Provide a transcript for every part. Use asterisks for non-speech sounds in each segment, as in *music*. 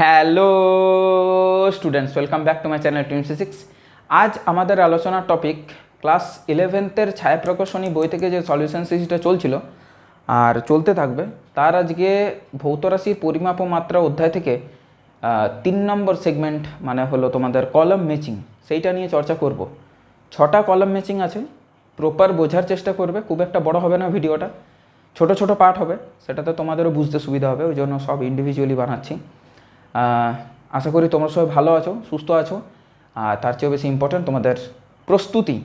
Hello students welcome back to my channel twenty six আজ আমাদের আলোচনার টপিক ক্লাস ইলেভেন্থের ছায়া প্রকাশনী বই থেকে যে সলিউশন সিরিজটা চলছিল, আর চলতে থাকবে, তার আজকে ভৌতরাশির পরিমাপ ও মাত্রা অধ্যায় থেকে তিন নম্বর সেগমেন্ট মানে হলো তোমাদের কলম ম্যাচিং সেইটা নিয়ে চর্চা করব। ছটা কলম ম্যাচিং আছে প্রপার বোঝার চেষ্টা করবে, খুব একটা বড় হবে না ভিডিওটা, ছোট ছোট পার্ট হবে, সেটাতে তোমাদেরও বুঝতে সুবিধা হবে, ওই জন্য সব ইন্ডিভিজুয়ালি বানাচ্ছি। আশা করি তোমরা সবাই ভালো আছো, সুস্থ আছো। আর তার চেয়েও বেশি ইম্পর্ট্যান্ট তোমাদের প্রস্তুতি,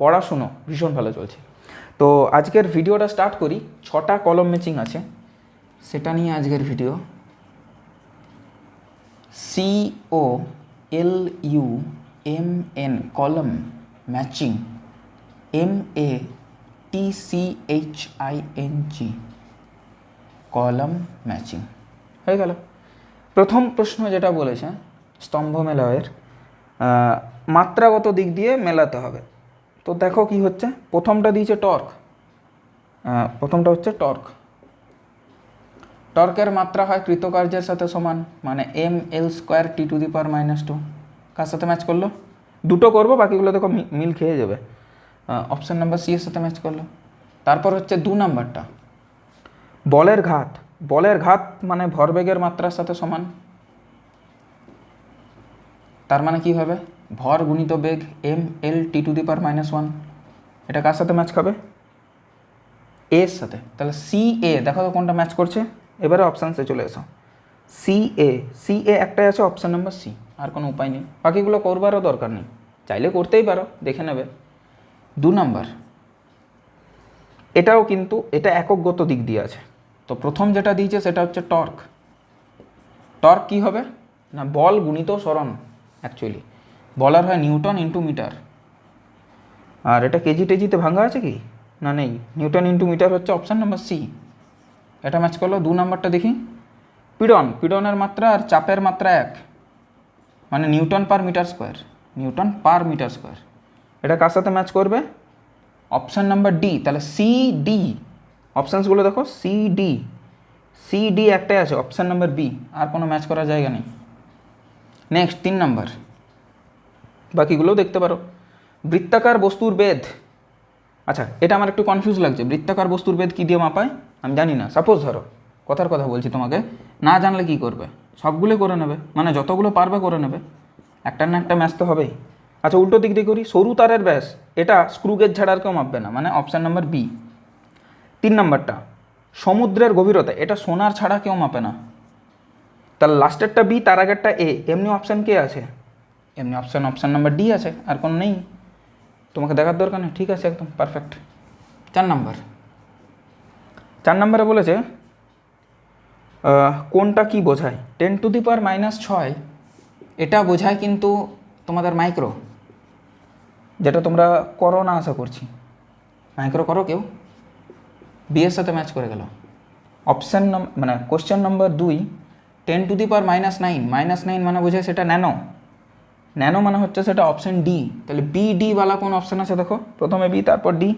পড়াশুনো ভীষণ ভালো চলছে। তো আজকের ভিডিওটা স্টার্ট করি, ছটা কলম ম্যাচিং আছে। সেটা নিয়ে আজকের video C O L U M N column matching M A T C H I N G column matching হয়ে গেল। প্রথম প্রশ্ন যেটা বলেছে, স্তম্ভ মেলায়ের মাত্রাগত দিক দিয়ে মেলাতে হবে। তো দেখো কি হচ্ছে, প্রথমটা দিয়েছে টর্ক প্রথমটা হচ্ছে টর্ক। টর্কের মাত্রা হয় কৃতকার্যের সাথে সমান মানে M L square T two the power minus two কার সাথে ম্যাচ করল? দুটো করব, বাকিগুলো দেখো মিল খেয়ে যাবে। অপশান নাম্বার সি এর সাথে ম্যাচ করল। তারপর হচ্ছে দু নাম্বারটা বলের ঘাত। বলের ঘাত মানে ভরবেগের মাত্রার সাথে সমান। তার মানে কি হবে? ভর গুণিত বেগ M L T two the power minus one এটা কার সাথে ম্যাচ খাবে? এর সাথে। তাহলে সি এ দেখো তো কোনটা ম্যাচ করছে? এবারে অপশানসে চলে এসো। সি এ সি এ একটাই আছে অপশান নাম্বার সি আর কোনো উপায় নেই। বাকিগুলো করবারও দরকার নেই। চাইলে করতেই পারো, দেখে নেবে। দু নাম্বার। এটাও কিন্তু, এটা এককগত দিক দিয়ে আছে। তো প্রথম যেটা দিয়েছে সেটা হচ্ছে টর্ক। টর্ক কি হবে? না, বল গুণিত সরণ অ্যাকচুয়ালি বলার হয় নিউটন ইন্টু মিটার। আর এটা কেজি টেজিতে ভাঙা আছে কি? না, নেই। নিউটন ইন্টু মিটার হচ্ছে অপশান নাম্বার সি এটা ম্যাচ করল, দু নাম্বারটা দেখি। পীড়ন, পীড়নের মাত্রা আর চাপের মাত্রা এক। মানে newton per metre square. Newton per metre square. এটা কার সাথে ম্যাচ করবে? অপশান নাম্বার ডি তাহলে সি ডি অপশানসগুলো দেখো সি ডি সি ডি একটাই আছে অপশান নাম্বার বি আর কোনো ম্যাচ করার জায়গা নেই। নেক্সট তিন নাম্বার বাকিগুলোও দেখতে পারো। বৃত্তাকার বস্তুর বেদ আচ্ছা এটা আমার একটু কনফিউজ লাগছে। বৃত্তাকার বস্তুর বেদ কী দিয়ে মাপায়? আমি জানি না। সাপোজ ধরো, কথার কথা বলছি তোমাকে। না জানলে কি করবে? সবগুলো করে নেবে। মানে যতগুলো পারবে করে নেবে। একটা না একটা ম্যাচ তো হবেই। আচ্ছা উল্টো দিক দিয়ে করি। সরু তারের ব্যাস। এটা স্ক্রু গেজ ছাড়া আর কেউ মাপবে না। মানে অপশান নাম্বার বি তিন নাম্বারটা, সমুদ্রের গভীরতা, এটা সোনার ছাড়া কেউ মাপে না। তাহলে লাস্টেরটা বি তার আগেরটা এ এমনি অপশান কে আছে। এমনি অপশান অপশান নাম্বার ডি আছে, আর কোনো নেই। তোমাকে দেখার দরকার নেই, ঠিক আছে একদম পারফেক্ট চার নাম্বার। চার নাম্বারে বলেছে কোনটা কি বোঝায়? Ten to the power minus ছয়, এটা বোঝায় কিন্তু তোমাদের মাইক্রো যেটা তোমরা করো না আশা করছি। মাইক্রো করো কেউ। বিয়ের সাথে ম্যাচ করে গেল। অপশান মানে কোশ্চেন নম্বর দুই ten to the power minus nine minus nine মানে বোঝায় সেটা ন্যানো ন্যানো মানে হচ্ছে সেটা অপশান ডি তাহলে বি ডি বালা কোন অপশান আছে দেখো? প্রথমে বি তারপর ডি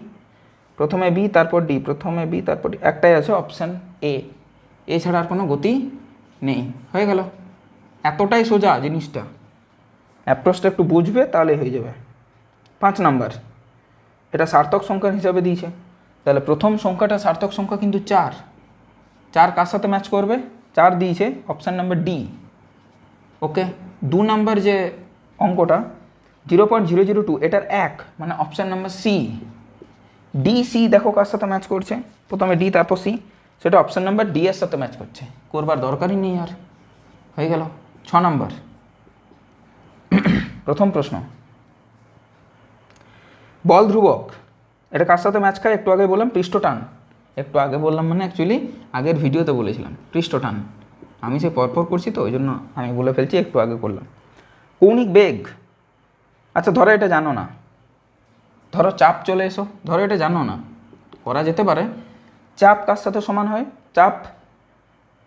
প্রথমে বি তারপর ডি প্রথমে বি তারপর ডি একটাই আছে অপশান এ এছাড়া আর কোনো গতি নেই। হয়ে গেল। এতটাই সোজা জিনিসটা। অ্যাপ্রোচটা একটু বুঝবে তাহলে হয়ে যাবে। পাঁচ নাম্বার। এটা সার্থক সংখ্যার হিসাবে দিয়েছে। তাহলে প্রথম সংখ্যাটা সার্থক সংখ্যা কিন্তু চার। চার কার সাথে ম্যাচ করবে? চার দিয়েছে অপশান নাম্বার ডি ওকে দু নাম্বার যে অঙ্কটা zero point zero zero two এটার এক মানে option number C D C দেখো কার সাথে ম্যাচ করছে। প্রথমে ডি তারপর সি সেটা অপশান নাম্বার ডি এর সাথে ম্যাচ করছে। করবার দরকারই নেই আর। হয়ে গেল। ছ নাম্বার *clears throat* প্রথম প্রশ্ন। বল ধ্রুবক এটা কার সাথে ম্যাচ খায়? একটু আগে বললাম পৃষ্ঠটান একটু আগে বললাম মানে অ্যাকচুয়ালি আগের ভিডিওতে বলেছিলাম পৃষ্ঠটান আমি সে পরপর করছি তো, ওই জন্য আমি বলে ফেলছি, একটু আগে করলাম। কৌণিক বেগ। আচ্ছা ধরো এটা জানো না। ধরো চাপ চলে এসো, ধরো এটা জানো না। করা যেতে পারে। চাপ কার সাথে সমান হয়? চাপ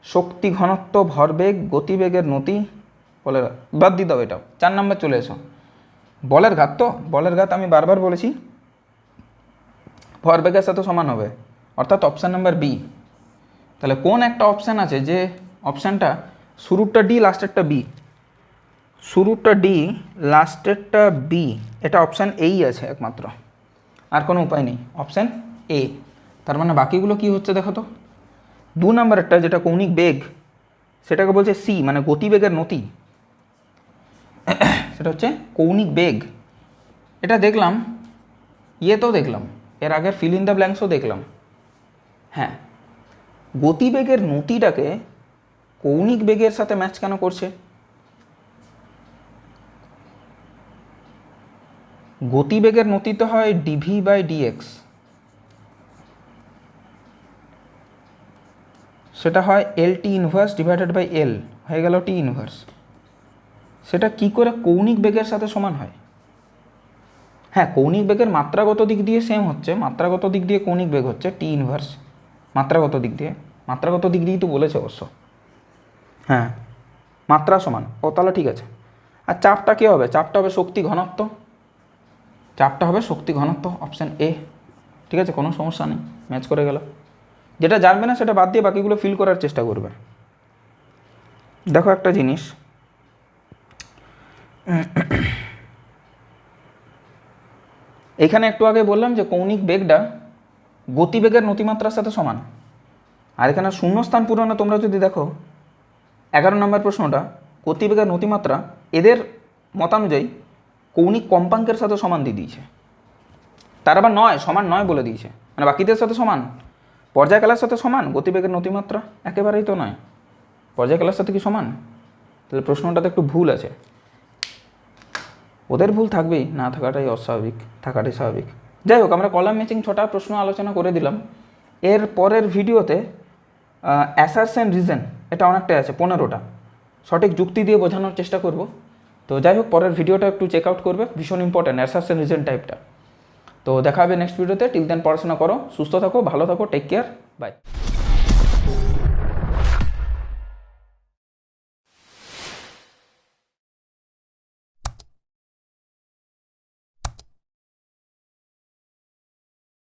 শক্তি ঘনত্ব ভরবেগ, গতিবেগের নতি, বলে বাদ দিয়ে দাও এটাও। চার নাম্বার চলে এসো। বলের ঘাত তো? বলের ঘাত আমি বারবার বলেছি। ভরবেগের সাথে সমান হবে। অর্থাৎ অপশান নাম্বার বি তাহলে কোন একটা অপশান আছে যে অপশানটা শুরুরটা ডি লাস্টেরটা বি শুরুরটা ডি লাস্টেরটা বি এটা অপশান এই আছে একমাত্র। আর কোনো উপায় নেই। অপশান এ তার মানে বাকিগুলো কি হচ্ছে দেখো তো? দু নম্বরেরটা যেটা কৌণিক বেগ, সেটাকে বলছে সি মানে গতিবেগের নতি। সেটা হচ্ছে কৌণিক বেগ। এটা দেখলাম, ইয়েতেও দেখলাম। এর আগের ফিল ইন দ্য ব্ল্যাঙ্কসও দেখলাম। হ্যাঁ গতিবেগের নতিটাকে কৌণিক বেগের সাথে ম্যাচ কেন করছে? গতিবেগের নতিতে হয় ডিভি বাই ডিএক্স সেটা হয় L T inverse divided by L হয়ে গেল টি ইনভার্স সেটা কি করে কৌণিক বেগের সাথে সমান হয়? হ্যাঁ কৌণিক বেগের মাত্রাগত দিক দিয়ে সেম হচ্ছে। মাত্রাগত দিক দিয়ে কৌণিক বেগ হচ্ছে টি ইনভার্স মাত্রাগত দিক দিয়ে। মাত্রাগত দিক দিয়েই তো বলেছে অবশ্য। হ্যাঁ মাত্রা সমান। ও, তাহলে ঠিক আছে। আর চাপটা কী হবে? চাপটা হবে শক্তি ঘনত্ব। চাপটা হবে শক্তি ঘনত্ব অপশান এ ঠিক আছে, কোনো সমস্যা নেই। ম্যাচ করে গেল। যেটা জানবে না, সেটা বাদ দিয়ে বাকিগুলো ফিল করার চেষ্টা করবে। দেখো একটা জিনিস। এখানে একটু আগে বললাম যে কৌণিক বেগটা গতিবেগের নতিমাত্রার সাথে সমান। আর এখানে শূন্যস্থান পূরণে তোমরা যদি দেখো, এগারো নম্বর প্রশ্নটা, গতিবেগের নতিমাত্রা এদের মতানুযায়ী কৌণিক কম্পাঙ্কের সাথে সমান দিয়ে দিয়েছে। তার আবার নয়, সমান নয় বলে দিয়েছে। মানে বাকিদের সাথে সমান। পর্যায়কালের সাথে সমান, গতিবেগের নতিমাত্রা একেবারেই তো নয়। পর্যায়কালের সাথে কি সমান? তাহলে প্রশ্নটাতে একটু ভুল আছে। ওদের ভুল থাকবেই, না থাকাটাই অস্বাভাবিক, থাকাটাই স্বাভাবিক। যাই হোক, আমরা কলাম ম্যাচিং ছটা প্রশ্ন আলোচনা করে দিলাম। এর পরের ভিডিওতে অ্যাসারসেন রিজন এটা অনেকটাই আছে, পনেরোটা। সঠিক যুক্তি দিয়ে বোঝানোর চেষ্টা করব। তো যাই হোক, পরের ভিডিওটা একটু চেক আউট করবে, ভীষণ ইম্পর্ট্যান্ট অ্যাসারসেন রিজন টাইপটা তো দেখা হবে নেক্সট ভিডিওতে টিল দেন পড়াশোনা করো, সুস্থ থাকো, ভালো থাকো টেক কেয়ার বাই